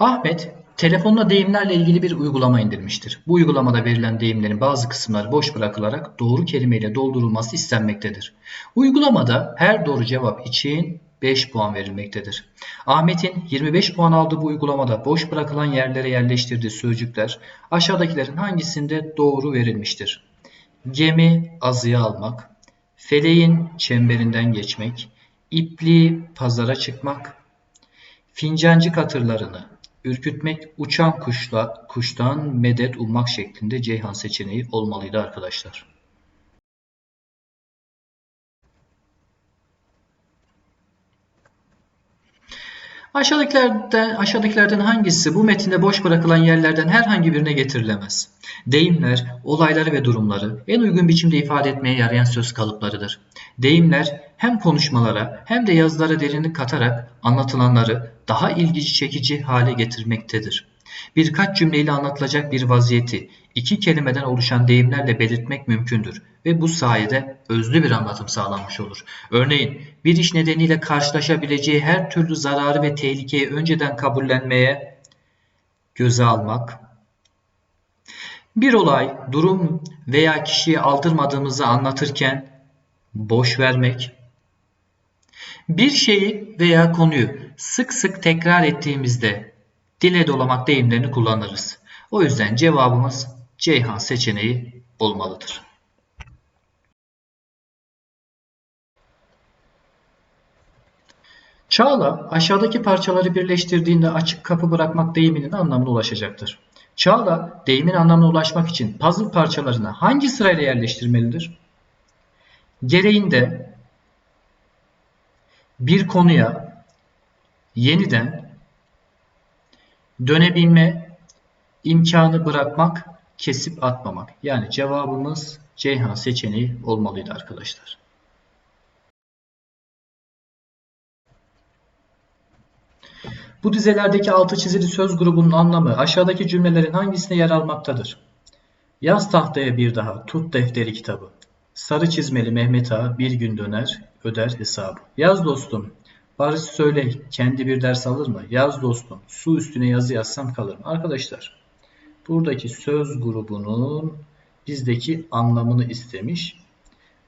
Ahmet telefonla deyimlerle ilgili bir uygulama indirmiştir. Bu uygulamada verilen deyimlerin bazı kısımları boş bırakılarak doğru kelimeyle doldurulması istenmektedir. Uygulamada her doğru cevap için 5 puan verilmektedir. Ahmet'in 25 puan aldığı bu uygulamada boş bırakılan yerlere yerleştirdiği sözcükler aşağıdakilerin hangisinde doğru verilmiştir? Gemi azıya almak, feleğin çemberinden geçmek, ipliği pazara çıkmak, fincancı katırlarını ürkütmek, uçan kuşla kuştan medet ummak şeklinde Ceyhan seçeneği olmalıydı arkadaşlar. Aşağıdakilerden, aşağıdakilerden hangisi bu metinde boş bırakılan yerlerden herhangi birine getirilemez? Deyimler, olayları ve durumları en uygun biçimde ifade etmeye yarayan söz kalıplarıdır. Deyimler hem konuşmalara hem de yazılara derinlik katarak anlatılanları daha ilgi çekici hale getirmektedir. Birkaç cümleyle anlatılacak bir vaziyeti iki kelimeden oluşan deyimlerle belirtmek mümkündür ve bu sayede özlü bir anlatım sağlanmış olur. Örneğin bir iş nedeniyle karşılaşabileceği her türlü zararı ve tehlikeyi önceden kabullenmeye göze almak, bir olay, durum veya kişiyi aldırmadığımızı anlatırken boş vermek, bir şeyi veya konuyu sık sık tekrar ettiğimizde dile dolamak deyimlerini kullanırız. O yüzden cevabımız Ceyhan seçeneği olmalıdır. Çağla aşağıdaki parçaları birleştirdiğinde açık kapı bırakmak deyiminin anlamına ulaşacaktır. Çağla deyimin anlamına ulaşmak için puzzle parçalarını hangi sırayla yerleştirmelidir? Gereğinde bir konuya yeniden dönebilme imkanı bırakmak, kesip atmamak. Yani cevabımız Ceyhan seçeneği olmalıydı arkadaşlar. Bu dizelerdeki altı çizili söz grubunun anlamı aşağıdaki cümlelerin hangisine yer almaktadır? Yaz tahtaya bir daha, tut defteri kitabı. Sarı çizmeli Mehmet Ağa bir gün döner, öder hesabı. Yaz dostum, Barış söyle, kendi bir ders alır mı? Yaz dostum, su üstüne yazı yazsam kalır mı? Arkadaşlar, buradaki söz grubunun bizdeki anlamını istemiş.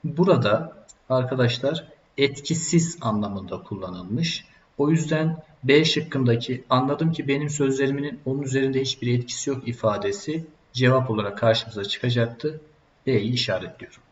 Burada arkadaşlar etkisiz anlamında kullanılmış. O yüzden B şıkkındaki anladım ki benim sözlerimin onun üzerinde hiçbir etkisi yok ifadesi cevap olarak karşımıza çıkacaktı. B'yi işaretliyorum.